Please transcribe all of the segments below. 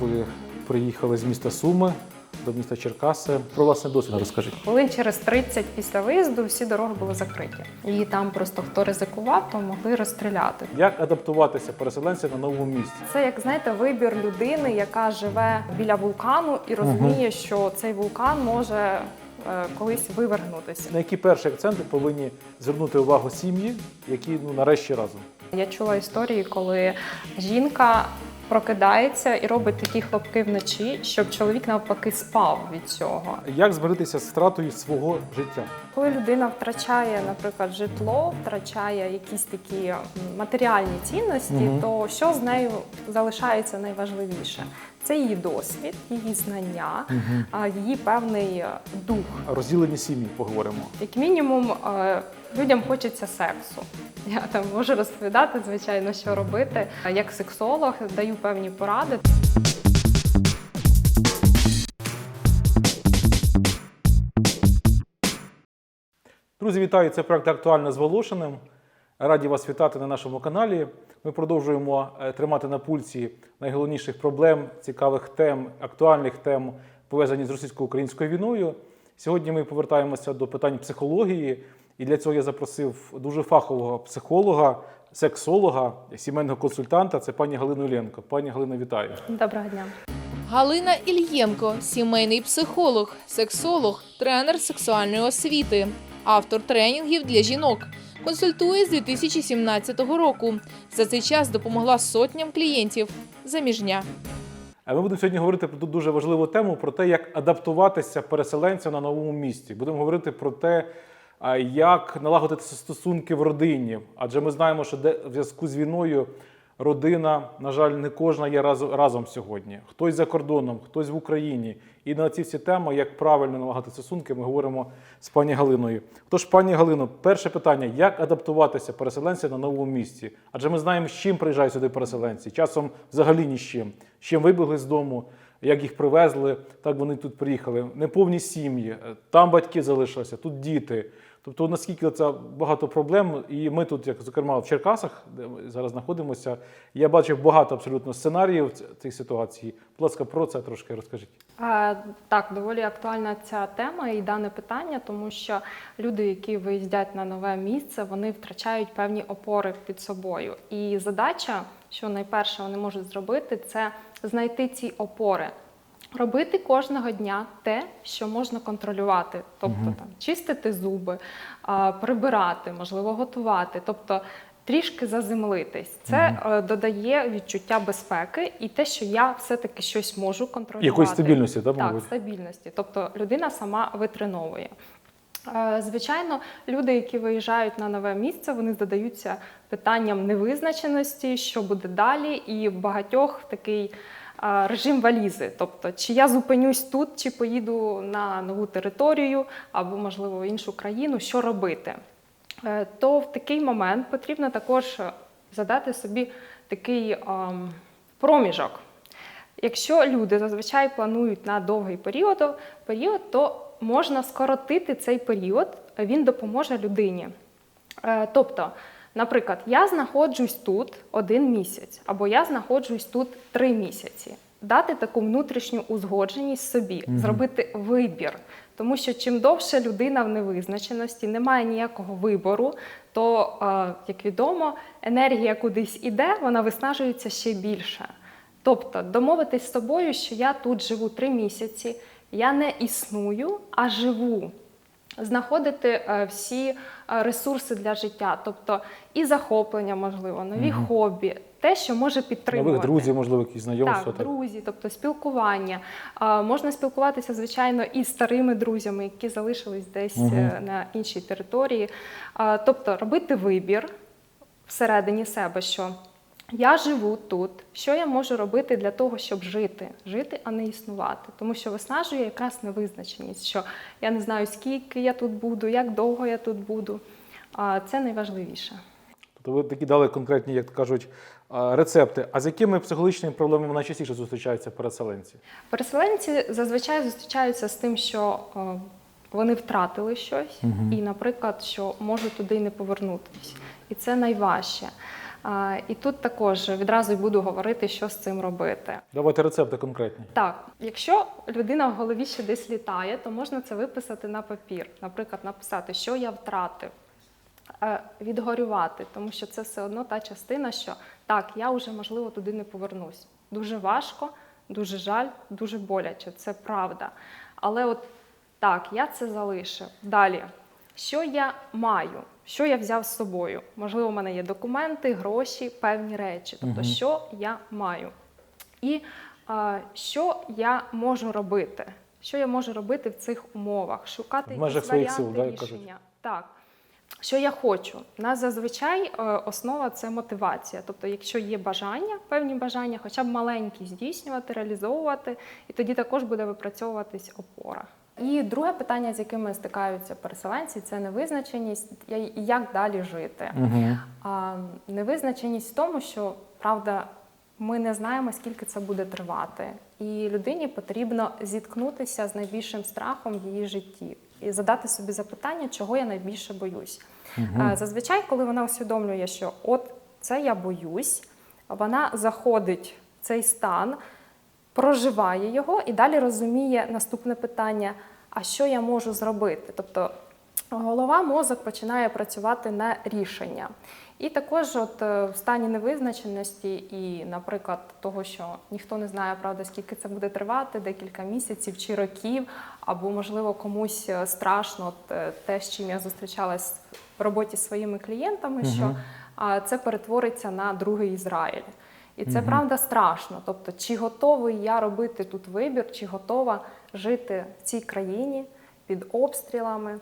Ви приїхали з міста Суми до міста Черкаси. Про власний досвід розкажіть. Хвилин через 30 після виїзду всі дороги були закриті. І там просто хто ризикував, то могли розстріляти. Як адаптуватися переселенцям на новому місці? Це як знаєте, вибір людини, яка живе біля вулкану і розуміє, що цей вулкан може е, колись вивергнутися. На які перші акценти повинні звернути увагу сім'ї, які ну нарешті разом? Я чула історії, коли жінка прокидається і робить такі хлопки вночі, щоб чоловік навпаки спав від цього. Як змиритися з втратою свого життя? Коли людина втрачає, наприклад, житло, втрачає якісь такі матеріальні цінності, угу. то що з нею залишається найважливіше? Це її досвід, її знання, її певний е, дух. Розділені сім'ї поговоримо. Як мінімум, е, людям хочеться сексу. Я там можу розповідати, звичайно, що робити. Як сексолог даю певні поради. Друзі, вітаю! Це проект актуально з Волошиним. Раді вас вітати на нашому каналі. Ми продовжуємо е, тримати на пульсі найголовніших проблем, цікавих тем, актуальних тем, пов'язані з російсько-українською війною. Сьогодні ми повертаємося до питань психології, і для цього я запросив дуже фахового психолога, сексолога, сімейного консультанта. Це пані Галину Ілленко. Пані Галина, вітаю. Доброго дня. Галина Ільєнко, сімейний психолог, сексолог, тренер сексуальної освіти, автор тренінгів для жінок. Консультує з 2017 року. За цей час допомогла сотням клієнтів. Заміжня. А Ми будемо сьогодні говорити про дуже важливу тему про те, як адаптуватися переселенцям на новому місці. Будемо говорити про те, як налагодити стосунки в родині. Адже ми знаємо, що де в зв'язку з війною родина, на жаль, не кожна є разом, сьогодні. Хтось за кордоном, хтось в Україні. І на ці всі теми, як правильно налагодити стосунки, ми говоримо з пані Галиною. Тож, пані Галино, перше питання: як адаптуватися переселенцям на новому місці? Адже ми знаємо, з чим приїжджають сюди переселенці. Часом взагалі ні з чим. З чим вибігли з дому, як їх привезли, так вони тут приїхали. Неповні сім'ї, там батьки залишилися, тут діти. Тобто, наскільки це багато проблем, і ми тут, як зокрема в Черкасах, де ми зараз знаходимося, я бачив багато абсолютно сценаріїв цих ситуацій. Будь ласка, про це трошки розкажіть. Е, Так, доволі актуальна ця тема і дане питання, тому що люди, які виїздять на нове місце, вони втрачають певні опори під собою. І задача, що найперше вони можуть зробити, це знайти ці опори. Робити кожного дня те, що можна контролювати, тобто там чистити зуби, прибирати, можливо, готувати, тобто трішки заземлитись. Це е, додає відчуття безпеки і те, що я все-таки щось можу контролювати. Якоїсь стабільності, так, Так, стабільності. Тобто людина сама витреновує. Е, Звичайно, люди, які виїжджають на нове місце, вони задаються питанням невизначеності, що буде далі, і в багатьох такий режим валізи. Тобто, чи я зупинюсь тут, чи поїду на нову територію або, можливо, в іншу країну, що робити? Е, То в такий момент потрібно також е, задати собі такий проміжок. Якщо люди зазвичай планують на довгий період, період, то можна скоротити цей період, він допоможе людині. Е, Тобто, наприклад, я знаходжусь тут один місяць, або я знаходжусь тут три місяці. Дати таку внутрішню узгодженість собі, зробити вибір. Тому що чим довше людина в невизначеності, немає ніякого вибору, то, е, як відомо, енергія кудись іде, вона виснажується ще більше. Тобто домовитись з собою, що я тут живу три місяці, я не існую, а живу. Знаходити е, всі е, ресурси для життя, тобто і захоплення, можливо, нові хобі, те, що може підтримувати. Нових друзів, можливо, якісь знайомства. Так, друзі, тобто спілкування. Можна спілкуватися, звичайно, і старими друзями, які залишились десь е, на іншій території. Тобто робити вибір всередині себе, що я живу тут, що я можу робити для того, щоб жити, жити, а не існувати. Тому що виснажує якраз невизначеність, що я не знаю, скільки я тут буду, як довго я тут буду. А, це найважливіше. Тобто ви такі дали конкретні, як кажуть, рецепти. А з якими психологічними проблемами найчастіше зустрічаються переселенці? Переселенці зазвичай зустрічаються з тим, що вони втратили щось, і, наприклад, що можуть туди не повернутися. І це найважче. І тут також відразу й буду говорити, що з цим робити. Давайте рецепти конкретні. Так, якщо людина в голові ще десь літає, то можна це виписати на папір. Наприклад, написати, що я втратив, Е, відгорювати, тому що це все одно та частина, що так, я вже можливо туди не повернусь. Дуже важко, дуже жаль, дуже боляче, це правда. Але от так, я це залишив. Далі, що я маю? Що я взяв з собою? Можливо, у мене є документи, гроші, певні речі. Тобто, Мгм. що я маю? І а, що я можу робити? Що я можу робити в цих умовах? Шукати якісь варіанти сил, да, рішення. Так. Що я хочу? У нас зазвичай е, основа це мотивація. Тобто, якщо є бажання, певні бажання, хоча б маленькі здійснювати, реалізовувати, і тоді також буде випрацьовуватись опора. І друге питання, з якими стикаються переселенці, це невизначеність і як далі жити. Угу. А невизначеність в тому, що правда, ми не знаємо, скільки це буде тривати, і людині потрібно зіткнутися з найбільшим страхом в її житті і задати собі запитання, чого я найбільше боюсь. А, Зазвичай, коли вона усвідомлює, що от це я боюсь, вона заходить в цей стан, проживає його і далі розуміє наступне питання: а що я можу зробити? Тобто голова, мозок починає працювати на рішення. І також, от е, в стані невизначеності, і, наприклад, того, що ніхто не знає, правда, скільки це буде тривати, декілька місяців чи років, або можливо комусь е, страшно от, е, те, з чим я зустрічалась в роботі зі своїми клієнтами, що це перетвориться на другий Ізраїль. І це правда страшно. Тобто, чи готовий я робити тут вибір, чи готова жити в цій країні під обстрілами.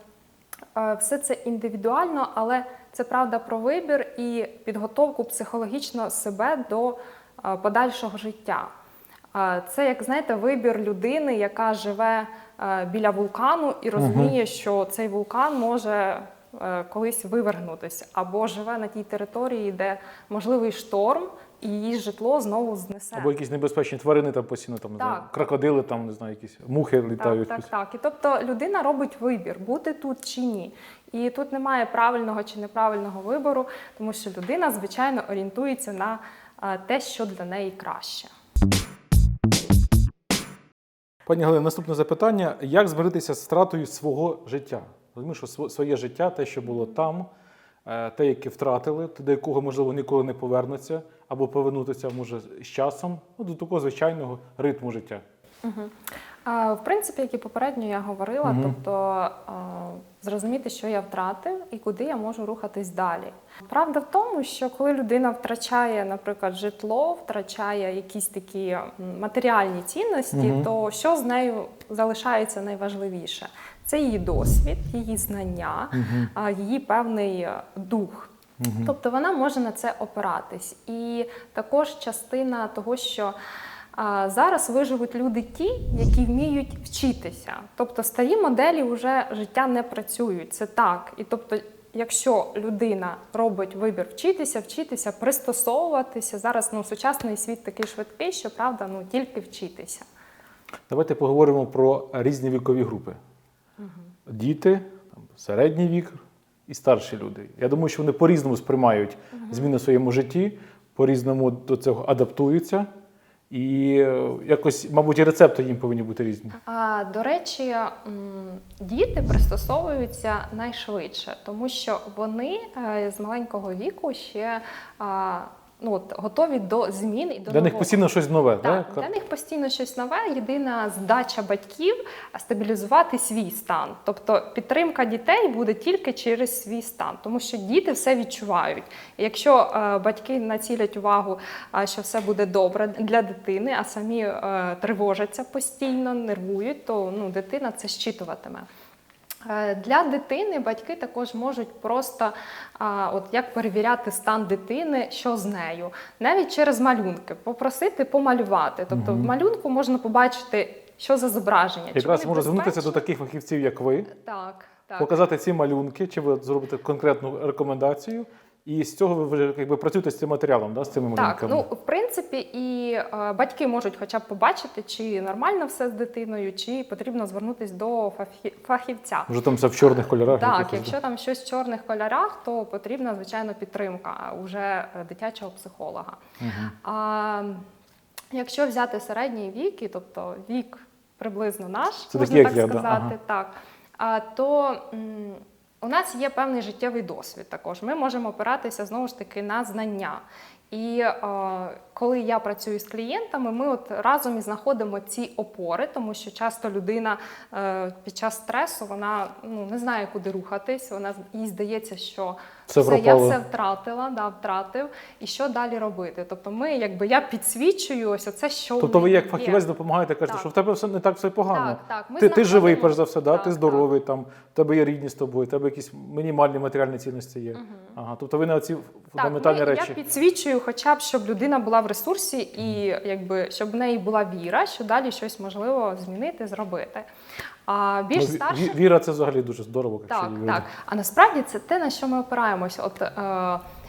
Е, Все це індивідуально, але це правда про вибір і підготовку психологічно себе до е, подальшого життя. Е, Це, як знаєте, вибір людини, яка живе біля вулкану і розуміє, що цей вулкан може колись вивергнутися, або живе на тій території, де можливий шторм, і її житло знову знесе. Або якісь небезпечні тварини там постійно, там, не знаю, крокодили, там, не знаю, якісь мухи літають. Так, так, так. І тобто людина робить вибір, бути тут чи ні. І тут немає правильного чи неправильного вибору, тому що людина, звичайно, орієнтується на е, те, що для неї краще. Пані Галина, наступне запитання: як змиритися з втратою свого життя? Розумієш, що своє життя, те, що було там, е, те, яке втратили, до якого, можливо, ніколи не повернуться, або повернутися може з часом, ну, до такого звичайного ритму життя. А, В принципі, як і попередньо я говорила, Мгм. тобто а, зрозуміти, що я втратив і куди я можу рухатись далі. Правда в тому, що коли людина втрачає, наприклад, житло, втрачає якісь такі матеріальні цінності, Мгм. то що з нею залишається найважливіше? Це її досвід, її знання, а, її певний е, дух. Тобто вона може на це опиратись. І також частина того, що а, зараз виживуть люди ті, які вміють вчитися. Тобто старі моделі вже життя не працюють. Це так. І тобто, якщо людина робить вибір вчитися, вчитися, пристосовуватися, зараз ну, сучасний світ такий швидкий, що правда, ну тільки вчитися. Давайте поговоримо про різні вікові групи: діти, там, середній вік і старші люди. Я думаю, що вони по-різному сприймають зміни в своєму житті, по-різному до цього адаптуються. І е, якось, мабуть, і рецепти їм повинні бути різні. А, до речі, діти пристосовуються найшвидше, тому що вони е, з маленького віку ще ну, от, готові до змін і до Для них постійно щось нове. Так, да? для них постійно щось нове. Єдина здача батьків стабілізувати свій стан. Тобто підтримка дітей буде тільки через свій стан, тому що діти все відчувають. І якщо е, батьки націлять увагу, е, що все буде добре для дитини, а самі е, тривожаться постійно, нервують, то ну, дитина це щитуватиме. Е, Для дитини батьки також можуть просто а, от як перевіряти стан дитини, що з нею, навіть через малюнки, попросити помалювати. Тобто в малюнку можна побачити, що за зображення. Якраз можу звернутися до таких фахівців, як ви, Так, так. показати ці малюнки, чи ви зробите конкретну рекомендацію, І з цього ви вже якби працюєте з цим матеріалом, да, з цими Так, ну в принципі, і е, батьки можуть хоча б побачити, чи нормально все з дитиною, чи потрібно звернутися до фахі- фахівця. Вже там все в чорних кольорах. Так, якихось, да? якщо там щось в чорних кольорах, то потрібна звичайно підтримка уже е, дитячого психолога. А якщо взяти середній вік, і, тобто вік приблизно наш, Це можна такі, як так я, да, сказати, ага. так, а, то м, у нас є певний життєвий досвід також. Ми можемо опиратися знову ж таки на знання. І е, коли я працюю з клієнтами, ми от разом і знаходимо ці опори, тому що часто людина е, під час стресу вона ну, не знає, куди рухатись. Вона їй здається, що Все все, я все втратила, да, втратив, і що далі робити. Тобто, ми, якби я підсвічую ось оце, що Тобто ви як є. фахівець допомагаєте, кажете, Так. що в тебе все не так все погано. Так, так. Ми ти, ти живий, перш за все, да? Так, ти так. здоровий, там, в тебе є рідні з тобою, в тебе якісь мінімальні матеріальні цінності є. Ага, тобто ви на ці фундаментальні так, ми, речі. Я підсвічую, хоча б щоб людина була в ресурсі, і якби щоб в неї була віра, що далі щось можливо змінити, зробити. А більш Ну, ві- Віра це взагалі дуже здорово. Так, віра. так. А насправді це те, на що ми опираємося. От е,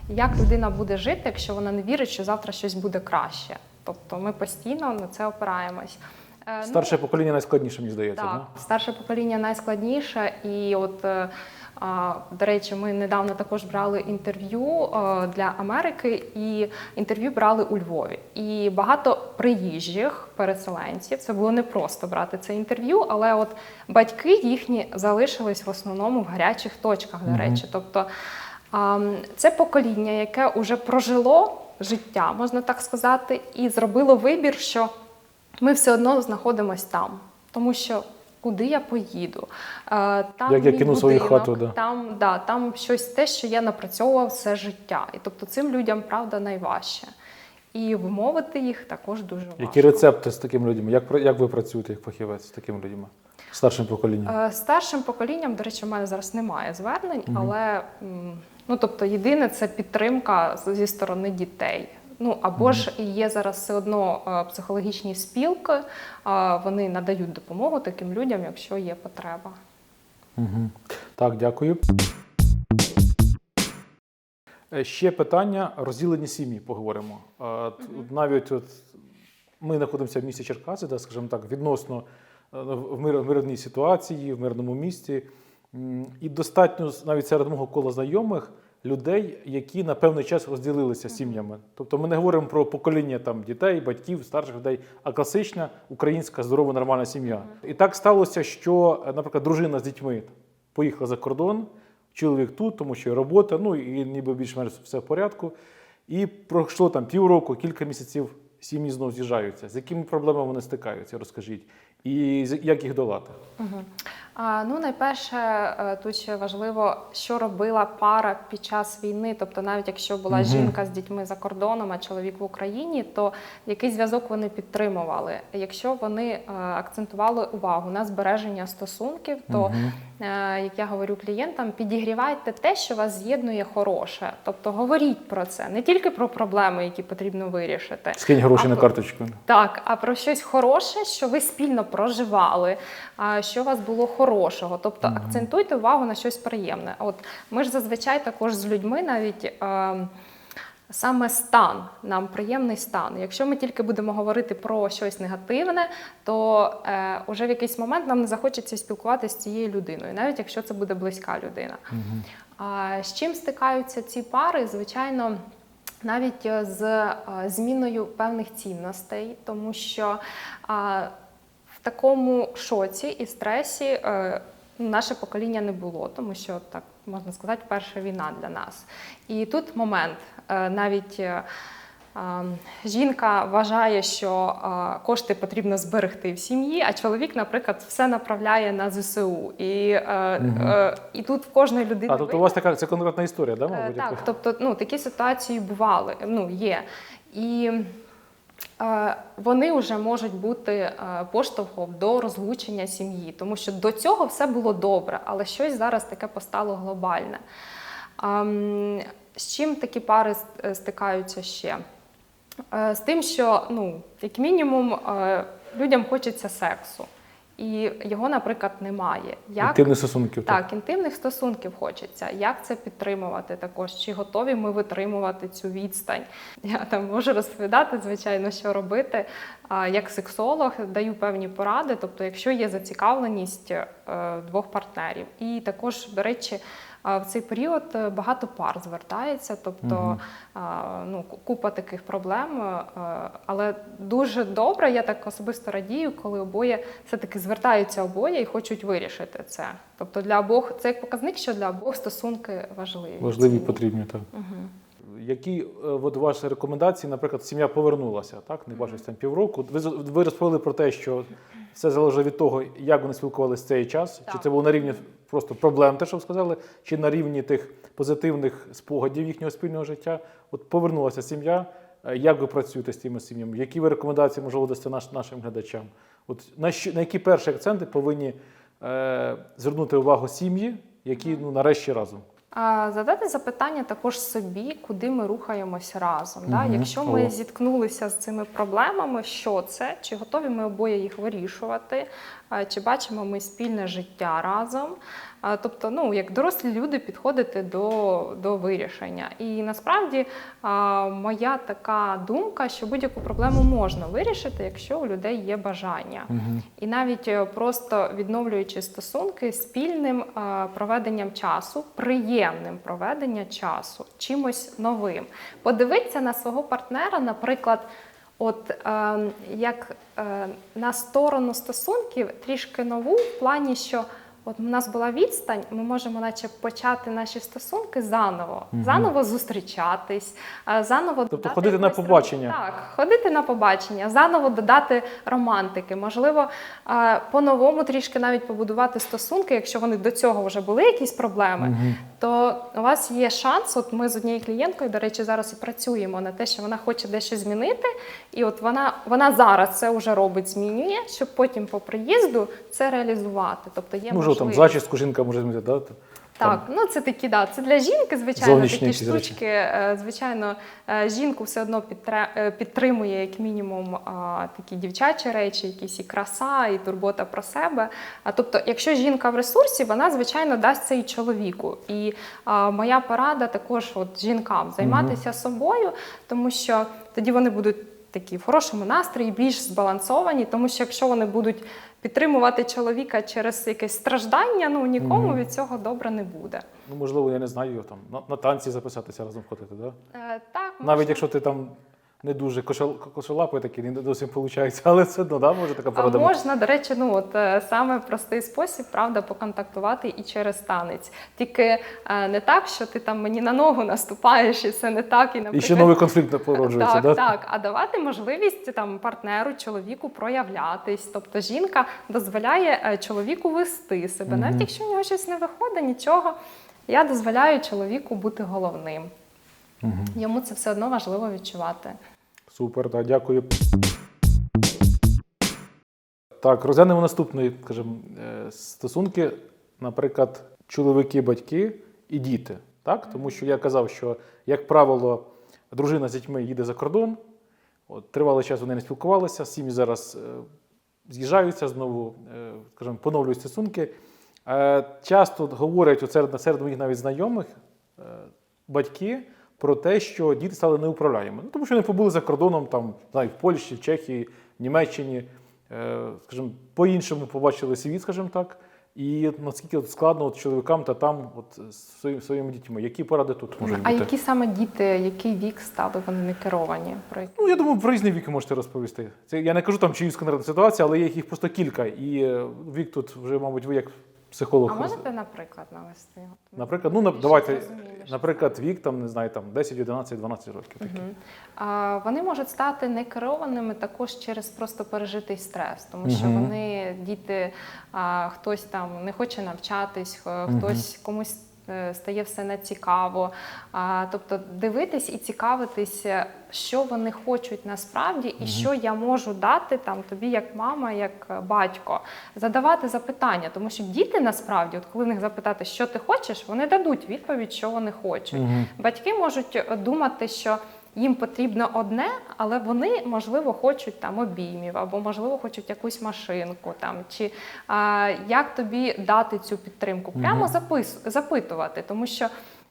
як людина буде жити, якщо вона не вірить, що завтра щось буде краще. Тобто ми постійно на це опираємось. Е, ну, Старше покоління найскладніше, мені здається. так, да? старше покоління найскладніше, і от. До речі, ми недавно також брали інтерв'ю е, для Америки, і інтерв'ю брали у Львові. І багато приїжджих переселенців. Це було не просто брати це інтерв'ю, але от батьки їхні залишились в основному в гарячих точках. До речі, тобто це покоління, яке вже прожило життя, можна так сказати, і зробило вибір, що ми все одно знаходимося там, тому що куди я поїду? Е, Там Як я кину свою хату, да. Там, да, там щось те, що я напрацьовував все життя. І тобто цим людям правда найважче. І вмовити їх також дуже важко. Які рецепти з такими людьми? Як, як ви працюєте як фахівець з такими людьми? Старшим поколінням? Е, Старшим поколінням, до речі, в мене зараз немає звернень, але ну тобто єдине це підтримка зі сторони дітей. Ну або ж є зараз все одно е, психологічні спілки, е, вони надають допомогу таким людям, якщо є потреба. Угу. Так, дякую. Е, Ще питання розділені сім'ї поговоримо. Навіть от ми знаходимося в місті Черкаси, да, скажімо так, відносно е, в мир- мирній ситуації, в мирному місті. І достатньо навіть серед мого кола знайомих людей, які на певний час розділилися сім'ями. Тобто ми не говоримо про покоління там дітей, батьків, старших людей, а класична українська здорова нормальна сім'я. І так сталося, що, наприклад, дружина з дітьми поїхала за кордон, чоловік тут, тому що робота, ну і ніби більш-менш все в порядку. І пройшло там півроку, кілька місяців, сім'ї знову з'їжджаються. З якими проблемами вони стикаються, розкажіть. І як їх долати? Угу. Ну, найперше, е, тут ще важливо, що робила пара під час війни. Тобто, навіть якщо була Мгм. жінка з дітьми за кордоном, а чоловік в Україні, то який зв'язок вони підтримували. Якщо вони е, акцентували увагу на збереження стосунків, то е, як я говорю клієнтам, підігрівайте те, що вас з'єднує хороше. Тобто говоріть про це, не тільки про проблеми, які потрібно вирішити. Скинь гроші А на карточку. Так, а про щось хороше, що ви спільно проживали, що у вас було хорошого. Тобто акцентуйте увагу на щось приємне. От ми ж зазвичай також з людьми навіть. Е, Саме стан, нам приємний стан. Якщо ми тільки будемо говорити про щось негативне, то е, уже в якийсь момент нам не захочеться спілкуватися з цією людиною, навіть якщо це буде близька людина. А з чим стикаються ці пари? Звичайно, навіть е, з е, зміною певних цінностей, тому що а, такому шоці і стресі е, наше покоління не було, тому що так можна сказати, перша війна для нас. І тут момент е, навіть. е, Жінка вважає, що кошти потрібно зберегти в сім'ї, а чоловік, наприклад, все направляє на ЗСУ. І, е, і тут в кожної людини А тобто у вас така це конкретна історія, да, мабуть? Так, тобто ну, такі ситуації бували, ну, є. І вони вже можуть бути е, поштовхом до розлучення сім'ї, тому що до цього все було добре, але щось зараз таке постало глобальне. З чим такі пари е, стикаються ще? Е, З тим, що ну, як мінімум людям хочеться сексу. І його, наприклад, немає. Як Інтимних стосунків. так, інтимних стосунків хочеться. Як це підтримувати також? Чи готові ми витримувати цю відстань? Я там можу розповідати, звичайно, що робити. Як сексолог даю певні поради, тобто, якщо є зацікавленість е, двох партнерів. І також, до речі, в цей період е, багато пар звертається, тобто ну, купа таких проблем. е, Але дуже добре, я так особисто радію, коли обоє все-таки звертаються обоє і хочуть вирішити це. Тобто для обох це як показник, що для обох стосунки важливі. Важливі і потрібні. Так. Мгм. Які е, от ваші рекомендації, наприклад, сім'я повернулася, так? Не бачиш там півроку. Ви, ви розповіли про те, що все залежить від того, як вони спілкувалися цей час. Чи це було на рівні просто проблем, те, що ви сказали, чи на рівні тих позитивних спогадів їхнього спільного життя. От повернулася сім'я. Е, Як ви працюєте з тими сім'ями? Які ви рекомендації можливо дасте наш, нашим глядачам? От на, що, на які перші акценти повинні е, звернути увагу сім'ї, які ну нарешті разом? Задати запитання також собі, куди ми рухаємось разом. Да? Якщо ми О. зіткнулися з цими проблемами, що це? Чи готові ми обоє їх вирішувати? Чи бачимо ми спільне життя разом? Тобто, ну як дорослі люди підходити до, до вирішення. І насправді моя така думка, що будь-яку проблему можна вирішити, якщо у людей є бажання. І навіть е, просто відновлюючи стосунки спільним проведенням часу, приємним проведенням часу, чимось новим. Подивитися на свого партнера, наприклад, от е, як е, на сторону стосунків трішки нову в плані, що. От у нас була відстань, ми можемо, наче, почати наші стосунки заново, Мгм. заново зустрічатись, заново Тобто додати ходити на побачення. роман- Так, ходити на побачення, заново додати романтики, можливо, по-новому трішки навіть побудувати стосунки, якщо вони до цього вже були якісь проблеми, Мгм. то у вас є шанс. От ми з однією клієнткою, до речі, зараз і працюємо на те, що вона хоче дещо змінити, і от вона, вона зараз це вже робить, змінює, щоб потім по приїзду це реалізувати. Тобто є Можливо, там зачіску жінка може змінити, да? Там. Так, ну це такі, да, це для жінки, звичайно, Зовнішні такі якісь речі. штучки. Е, Звичайно, е, жінку все одно підтре- е, підтримує, як мінімум, а, такі дівчачі речі, якісь і краса, і турбота про себе. А тобто, якщо жінка в ресурсі, вона звичайно дасть це і чоловіку. І а, моя порада також от жінкам займатися собою, тому що тоді вони будуть такі в хорошому настрої, більш збалансовані, тому що якщо вони будуть підтримувати чоловіка через якесь страждання, ну нікому від цього добре не буде. Ну, можливо, я не знаю, там на, на танці записатися разом ходити, да? Е, так, Навіть можна. якщо ти там не дуже кошел, кошелапий такий, не зовсім виходить, але все одно, да, може така порада. можна, до речі, ну от е, саме простий спосіб, правда, поконтактувати і через танець. Тільки е, не так, що ти там мені на ногу наступаєш, і це не так, і І наприклад, ще новий конфлікт породжується, так, да? так, а давати можливість там партнеру, чоловіку проявлятись. Тобто жінка дозволяє е, чоловіку вести себе. Навіть якщо в нього щось не виходить, нічого. Я дозволяю чоловіку бути головним. Мгм. Йому це все одно важливо відчувати. Супер, так, дякую. Так, розглянемо наступний, скажімо, е, стосунки, наприклад, чоловіки, батьки і діти. Так? Тому що я казав, що, як правило, дружина з дітьми їде за кордон, от, тривалий час вони не спілкувалися, сім'ї зараз е, з'їжджаються знову, е, скажімо, поновлюють стосунки. Е, часто говорять серед, серед моїх навіть знайомих е, батьки про те, що діти стали неуправляємими. Ну, тому що вони побули за кордоном, там, знаю, в Польщі, в Чехії, в Німеччині, е, скажімо, по-іншому побачили світ, скажімо так. І наскільки от складно от чоловікам та там от, з своїм- своїми дітьми. Які поради тут можуть А які саме діти, який вік стали вони не керовані? Ну, я думаю, про різні віки можете розповісти. Це я не кажу там чиюсь конкретну ситуацію, але є їх просто кілька. І е, вік тут вже, мабуть, ви як психолог. А можете, наприклад, навести? Наприклад, ну давайте, наприклад, вік там не знаю, там 10, 11, 12 років. Такі. Угу. А, вони можуть стати некерованими також через просто пережитий стрес, тому що угу. вони діти, а, хтось там не хоче навчатись, хтось угу. комусь. Е, Стає все нецікаво. цікаво. тобто дивитись і цікавитися, що вони хочуть насправді, і що я можу дати там тобі, як мама, як е, батько. Задавати запитання, тому що діти насправді, от коли в них запитати, що ти хочеш, вони дадуть відповідь, що вони хочуть. Батьки можуть е, думати, що їм потрібно одне, але вони можливо хочуть там обіймів, або можливо хочуть якусь машинку там, чи а, як тобі дати цю підтримку? Прямо запис, запитувати, тому що.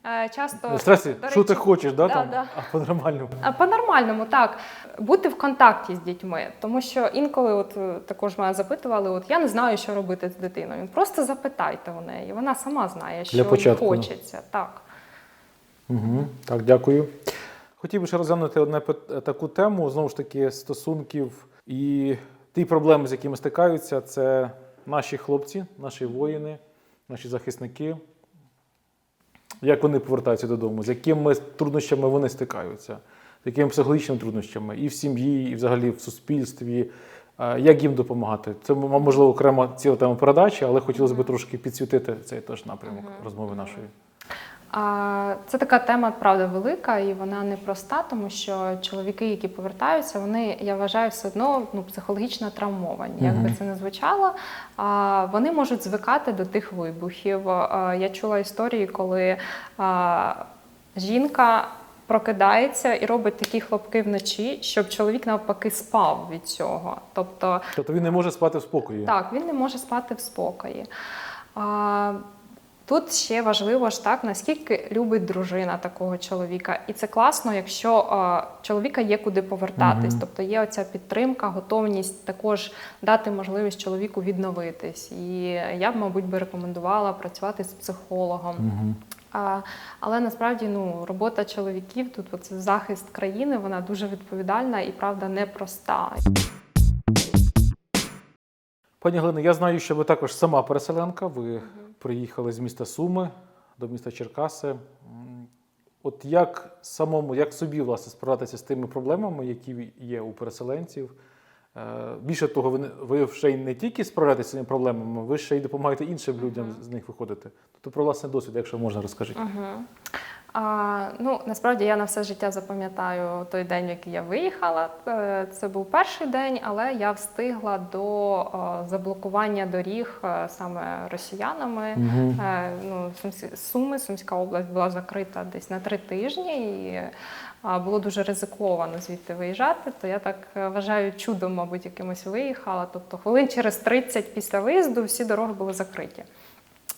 е, Часто до що ти хочеш, да, да, там? да. а по-нормальному. а По-нормальному, так. Бути в контакті з дітьми. Тому що інколи, от е, також мене запитували, от я не знаю, що робити з дитиною. Просто запитайте у неї. Вона сама знає, що їй хочеться. Так. Угу. Так, дякую. Хотів би ще розглянути одне таку тему, знову ж таки, стосунків і ті проблеми, з якими стикаються, це наші хлопці, наші воїни, наші захисники. Як вони повертаються додому, з якими труднощами вони стикаються, з якими психологічними труднощами і в сім'ї, і взагалі в суспільстві. Е, Як їм допомагати? Це можливо окрема ціла тема передачі, але хотілося б трошки підсвітити цей теж напрямок розмови нашої. Це така тема, правда, велика, і вона непроста, тому що чоловіки, які повертаються, вони, я вважаю, все одно ну, психологічно травмовані. Як би це не звучало, вони можуть звикати до тих вибухів. Я чула історії, коли жінка. Прокидається і робить такі хлопки вночі, щоб чоловік навпаки спав від цього. Тобто Тобто він не може спати в спокої. так, він не може спати в спокої. А, тут ще важливо ж так, наскільки любить дружина такого чоловіка. І це класно, якщо а, чоловіка є куди повертатись. Мгм. Тобто є оця підтримка, готовність також дати можливість чоловіку відновитись. І я б, мабуть, би рекомендувала працювати з психологом. Угу. А, але насправді ну, робота чоловіків тут оце захист країни, вона дуже відповідальна і правда непроста. Пані Галино, я знаю, що ви також сама переселенка. Ви приїхали з міста Суми до міста Черкаси. От як самому, як собі власне справитися з тими проблемами, які є у переселенців? Е, Більше того, ви, ви ще й не тільки справляєтеся з цими проблемами, ви ще й допомагаєте іншим людям з них виходити. Тобто про власний досвід, якщо можна, розкажіть. Угу. А, ну, насправді я на все життя запам'ятаю той день, в який я виїхала. Е, Це був перший день, але я встигла до заблокування доріг е, саме росіянами. Е, Ну, Сумсь- Суми, Сумська область була закрита десь на три тижні, і було дуже ризиковано звідти виїжджати. То я так вважаю чудом, мабуть, якимось виїхала. Тобто хвилин через 30 після виїзду всі дороги були закриті.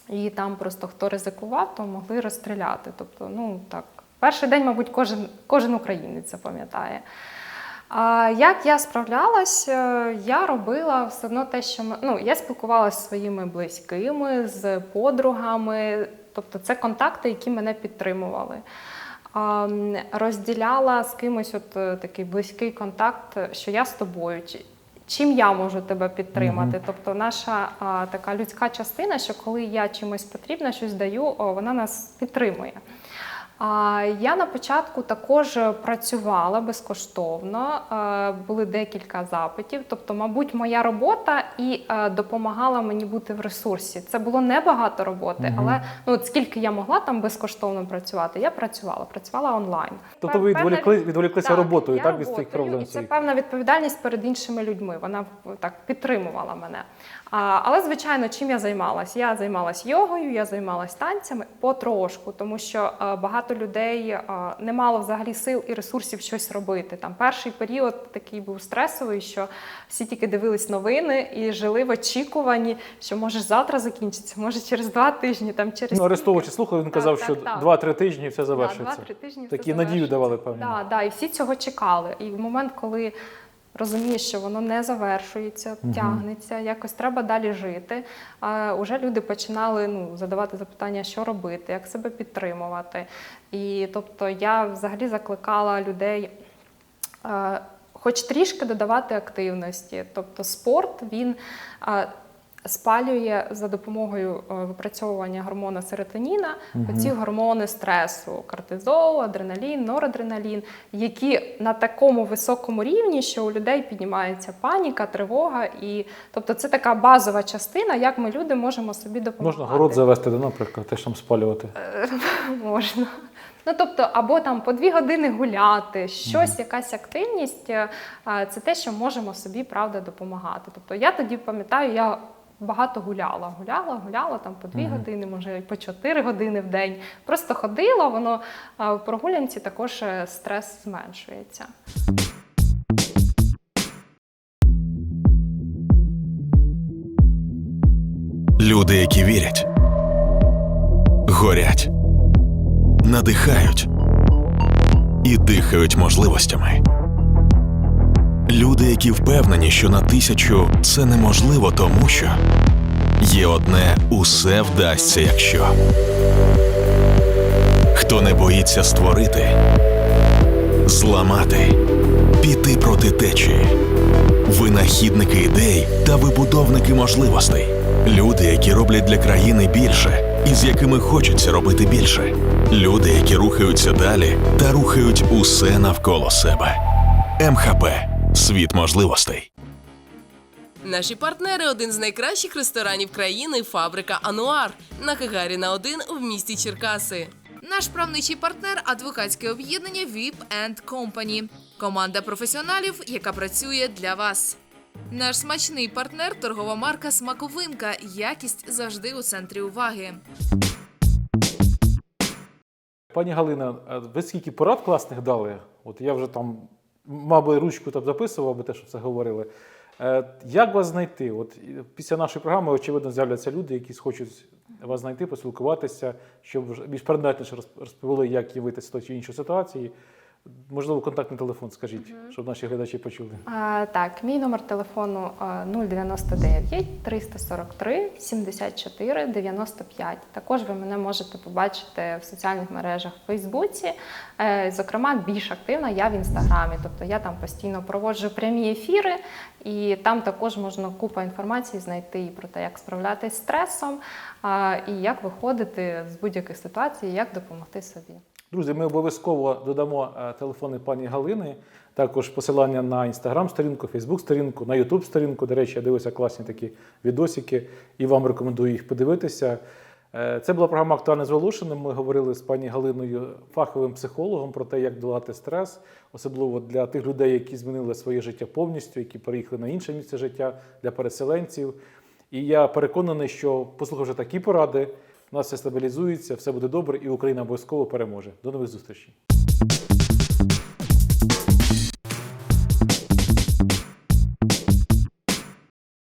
І там просто хто ризикував, то могли розстріляти. Тобто, ну так, перший день, мабуть, кожен, кожен українець запам'ятає. А як я справлялась, е, я робила все одно те, що ну, я спілкувалася зі своїми близькими, з подругами, тобто це контакти, які мене підтримували. Розділяла з кимось от е, такий близький контакт, що я з тобою. Чи- Чим я можу тебе підтримати? Тобто, наша а, така людська частина, що коли я чимось потрібна, щось даю, о, вона нас підтримує. А я на початку також працювала безкоштовно, а, були декілька запитів. Тобто, мабуть, моя робота і е, допомагала мені бути в ресурсі. Це було небагато роботи, Мгм. але ну от скільки я могла там безкоштовно працювати, я працювала, працювала онлайн. Тобто ви відволікли, відволіклися так, роботою, я так, від цих проблем І це певна відповідальність перед іншими людьми. Вона так підтримувала мене. А, але, звичайно, чим я займалась? Я займалась йогою, я займалась танцями потрошку, тому що е, багато людей е, не мало взагалі сил і ресурсів щось робити. Там перший період такий був стресовий, що всі тільки дивились новини і жили в очікуванні, що може завтра закінчиться, може через два тижні, там через Ну, Арестович слухав, він казав, так, що так. 2-3 тижні і все Да, завершиться. Два-три тижні Такі надію давали, певні. Да, да, і всі цього чекали. І в момент, коли розумієш, що воно не завершується, Мгм. тягнеться, якось треба далі жити. А уже люди починали ну, задавати запитання, що робити, як себе підтримувати. І тобто я взагалі закликала людей. Хоч трішки додавати активності, тобто спорт він спалює за допомогою е, випрацьовування гормону серотоніна Мгм. ці гормони стресу, кортизол, адреналін, норадреналін, які на такому високому рівні, що у людей піднімається паніка, тривога. І тобто це така базова частина, як ми люди можемо собі допомагати. Можна город завести, наприклад, теж там спалювати. Е, Можна. Ну, тобто, або там по дві години гуляти, щось, якась активність, е, це те, що можемо собі правда допомагати. Тобто я тоді пам'ятаю, я багато гуляла. Гуляла, гуляла там по дві години, може по чотири години в день. Просто ходила, воно в прогулянці також е, стрес зменшується. Люди, які вірять, горять, надихають і дихають можливостями. Люди, які впевнені, що на тисячу це неможливо, тому що є одне усе вдасться, якщо хто не боїться створити, зламати, піти проти течії, винахідники ідей та вибудовники можливостей. Люди, які роблять для країни більше, і з якими хочеться робити більше. Люди, які рухаються далі та рухають усе навколо себе. МХП світ можливостей. Наші партнери один з найкращих ресторанів країни фабрика Ануар на Гагаріна 1 в місті Черкаси. Наш правничий партнер адвокатське об'єднання VIP Company. Команда професіоналів, яка працює для вас. Наш смачний партнер торгова марка Смаковинка. Якість завжди у центрі уваги. Пані Галина, ви скільки порад класних дали? От я вже там, мабуть, ручку там записував, аби те, що це говорили. Е, Як вас знайти? От після нашої програми, очевидно, з'являться люди, які хочуть вас знайти, поспілкуватися, щоб більш предметніше розп- розповіли, як явитися в той чи іншої ситуації. Можливо, контактний телефон скажіть, щоб наші глядачі почули. А, так, мій номер телефону 099 343 74 95. Також ви мене можете побачити в соціальних мережах в Фейсбуці. Е, Зокрема, більш активна я в інстаграмі. Тобто я там постійно проводжу прямі ефіри, і там також можна купа інформації знайти і про те, як справлятися з стресом, і як виходити з будь-яких ситуацій, як допомогти собі. Друзі, ми обов'язково додамо е, телефони пані Галини, також посилання на інстаграм-сторінку, фейсбук-сторінку, на ютуб-сторінку. До речі, я дивився класні такі відосики і вам рекомендую їх подивитися. Е, Це була програма Актуальне з Волошиним. Ми говорили з пані Галиною, фаховим психологом, про те, як долати стрес, особливо для тих людей, які змінили своє життя повністю, які переїхали на інше місце життя для переселенців. І я переконаний, що послухавши такі поради, у нас все стабілізується, все буде добре, і Україна обов'язково переможе. До нових зустрічей.